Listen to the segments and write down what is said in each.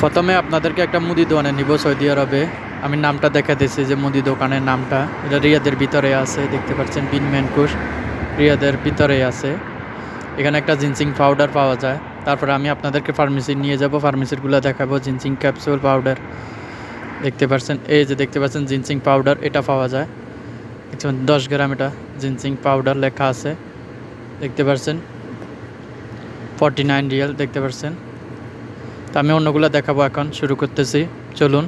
প্রথমে আপনাদেরকে একটা মুদি দোকানে নিব সৌদি আরবে। আমি নামটা দেখা দিয়েছি যে মুদি দোকানের নামটা। এটা রিয়াদের ভিতরে আছে, দেখতে পাচ্ছেন, বিন ম্যানকুশ। রিয়াদের ভিতরে আছে। এখানে একটা জিনসিং পাউডার পাওয়া যায়। তারপরে আমি আপনাদেরকে ফার্মেসি নিয়ে যাব ফার্মেসিরগুলো দেখাবো, জিনসিং ক্যাপসুল পাউডার। দেখতে পাচ্ছেন, এই যে দেখতে পাচ্ছেন, জিনসিং পাউডার, এটা পাওয়া যায়। দেখতে দশ গ্রাম এটা জিনসিং পাউডার লেখা আছে। দেখতে পাচ্ছেন, ফর্টি নাইন রিয়াল, দেখতে পাচ্ছেন। তো আমি অন্যগুলো দেখাবো এখন, শুরু করতেছি। চলুন।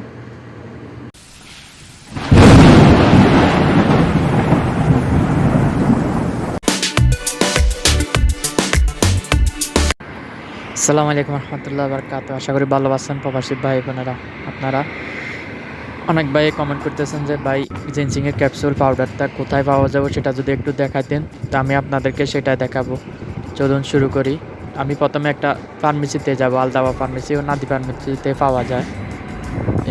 আসসালামু আলাইকুম রহমতুল্লাহ বারকাত আশা করি ভালো আছেন প্রবাসী ভাই, বোনেরা, আপনারা। অনেক ভাই কমেন্ট করতেছেন যে, ভাই জিনসিংয়ের ক্যাপসুল পাউডারটা কোথায় পাওয়া যাবে সেটা যদি একটু দেখাতেন, তো আমি আপনাদেরকে সেটা দেখাবো। চলুন, শুরু করি। আমি প্রথমে একটা ফার্মেসিতে যাব আলদাবা ফার্মেসি ও নাদি ফার্মেসিতে পাওয়া যায়।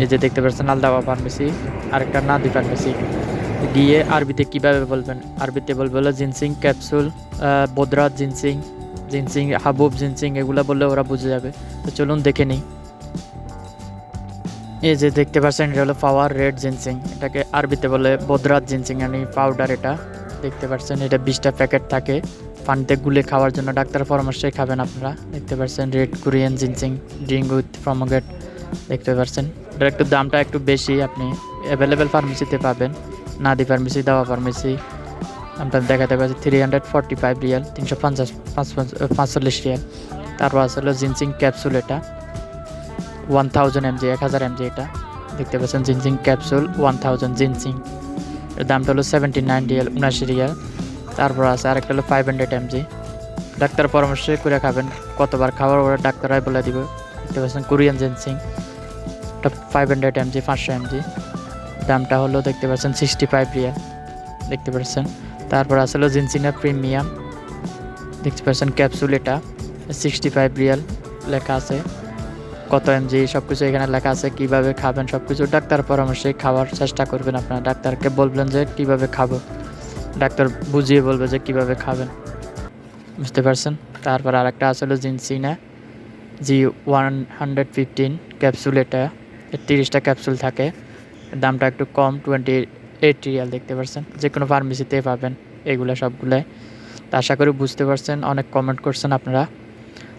এই যে দেখতে পাচ্ছেন আলদাবা ফার্মেসি আর একটা নাদি ফার্মেসি গিয়ে আরবিতে কীভাবে বলবেন? আরবিতে বলবে হলো জিনসিং ক্যাপসুল বদ্রাত জিনসিং জিনসিং হাবুব জিনসিং এগুলো বললে ওরা বুঝে যাবে। তো চলুন দেখে নিই। এই যে দেখতে পাচ্ছেন এটা হলো পাওয়ার রেড জিনসিং এটাকে আরবিতে বলে বদ্রাত জিনসিং আমি পাউডার এটা দেখতে পাচ্ছেন। এটা বিশটা প্যাকেট থাকে। পানিতে গুলে খাওয়ার জন্য ডাক্তার পরামর্শই খাবেন আপনারা। দেখতে পাচ্ছেন red Korean ginseng, drink with ফ্রমোগেট দেখতে পাচ্ছেন এটার একটু দামটা একটু বেশি, আপনি অ্যাভেলেবেল ফার্মেসিতে পাবেন। নাদি ফার্মেসি দাওয়া ফার্মেসি আপনার দেখাতে পাচ্ছি three hundred forty five riyal তিনশো পঞ্চাশ পাঁচ পাঁচচল্লিশ রিয়াল তারপর আছে হলো জিনসিং ক্যাপসুল এটা ওয়ান থাউজেন্ড এমজি এক হাজার এমজি এটা। দেখতে পাচ্ছেন ginseng capsule one thousand ginseng. এর দামটা হলো সেভেন্টি নাইন রিয়াল উনাশি রিয়াল তারপর আছে আরেকটা হলো ফাইভ হান্ড্রেড এমজি ডাক্তার পরামর্শ করে খাবেন, কতবার খাবার ওরা ডাক্তাররাই বলে দিবে। দেখতে পাচ্ছেন Korean ginseng five hundred MG পাঁচশো এমজি দামটা হলো দেখতে পাচ্ছেন সিক্সটি ফাইভ রিয়াল। দেখতে পাচ্ছেন। তারপর আসলে জিনসিনা প্রিমিয়াম দেখতে পাচ্ছেন ক্যাপসুল এটা সিক্সটি ফাইভ রিয়াল লেখা আছে। কত এমজি সব কিছু এখানে লেখা আছে, কীভাবে খাবেন সব কিছু ডাক্তার পরামর্শে খাওয়ার চেষ্টা করবেন আপনারা। ডাক্তারকে বলবেন যে কীভাবে খাব। ডাক্তার বুঝিয়ে বলবে যে কীভাবে খাবেন। বুঝতে পারছেন? তারপর আরেকটা আসলে জিনসিনা, জি ওয়ান হান্ড্রেড ফিফটিন ক্যাপসুল, এটা তিরিশটা ক্যাপসুল থাকে। দামটা একটু কম, টোয়েন্টি এইট রিয়াল দেখতে পাচ্ছেন যে কোনো ফার্মেসিতে পাবেন এগুলো সবগুলোই। তা আশা করি বুঝতে পারছেন, অনেক কমেন্ট করছেন আপনারা।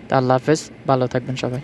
তা আল্লাহ হাফেজ, ভালো থাকবেন সবাই।